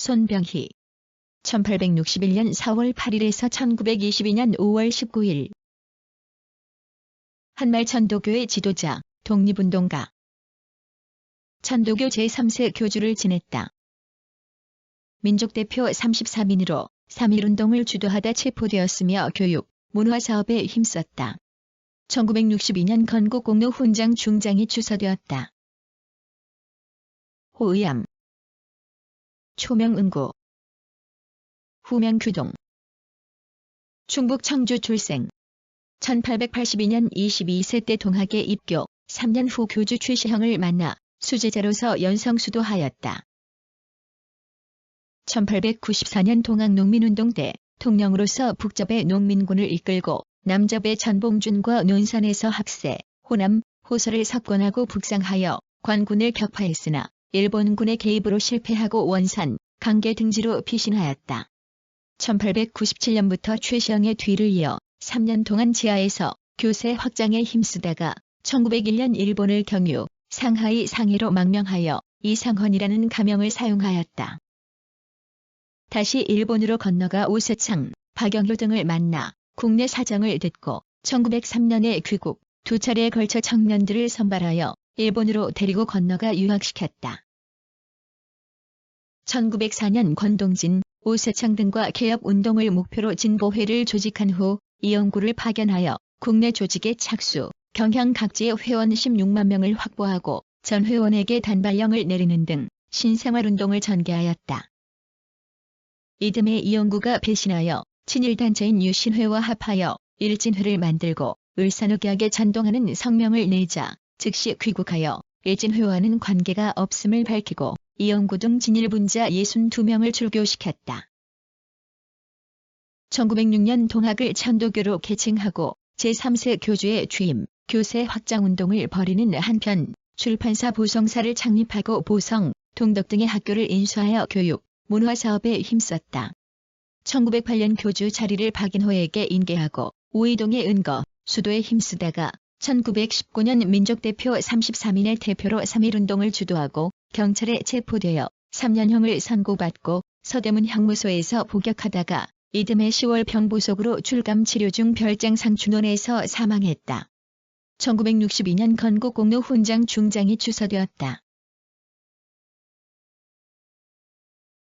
손병희 1861년 4월 8일에서 1922년 5월 19일 한말 천도교의 지도자, 독립운동가 천도교 제3세 교주를 지냈다. 민족대표 33인으로 3.1운동을 주도하다 체포되었으며 교육, 문화사업에 힘썼다. 1962년 건국공로 훈장 중장이 추서되었다. 호의암 초명은고. 후명규동. 충북 청주 출생. 1882년 22세 때 동학에 입교, 3년 후 교주 최시형을 만나 수제자로서 연성수도하였다. 1894년 동학농민운동 때 통령으로서 북접의 농민군을 이끌고 남접의 전봉준과 논산에서 학세, 호남, 호서를 석권하고 북상하여 관군을 격파했으나 일본군의 개입으로 실패하고 원산, 강계 등지로 피신하였다. 1897년부터 최시영의 뒤를 이어 3년 동안 지하에서 교세 확장에 힘쓰다가 1901년 일본을 경유, 상하이 상해로 망명하여 이상헌이라는 가명을 사용하였다. 다시 일본으로 건너가 오세창, 박영효 등을 만나 국내 사정을 듣고 1903년에 귀국, 두 차례에 걸쳐 청년들을 선발하여 일본으로 데리고 건너가 유학시켰다. 1904년 권동진, 오세창 등과 개혁운동을 목표로 진보회를 조직한 후 이영구를 파견하여 국내 조직에 착수, 경향 각지의 회원 16만 명을 확보하고 전 회원에게 단발령을 내리는 등 신생활운동을 전개하였다. 이듬해 이영구가 배신하여 친일단체인 유신회와 합하여 일진회를 만들고 을산흑약에 찬동하는 성명을 내자 즉시 귀국하여 일진회와는 관계가 없음을 밝히고 이영구 등 진일분자 62명을 출교시켰다. 1906년 동학을 천도교로 개칭하고 제3세 교주의 취임, 교세 확장운동을 벌이는 한편 출판사 보성사를 창립하고 보성, 동덕 등의 학교를 인수하여 교육, 문화 사업에 힘썼다. 1908년 교주 자리를 박인호에게 인계하고 우이동의 은거, 수도에 힘쓰다가 1919년 민족대표 33인의 대표로 3.1운동을 주도하고 경찰에 체포되어 3년형을 선고받고 서대문 형무소에서 복역하다가 이듬해 10월 병부속으로 출감 치료 중 별장상 준원에서 사망했다. 1962년 건국공로 훈장 중장이 추서되었다.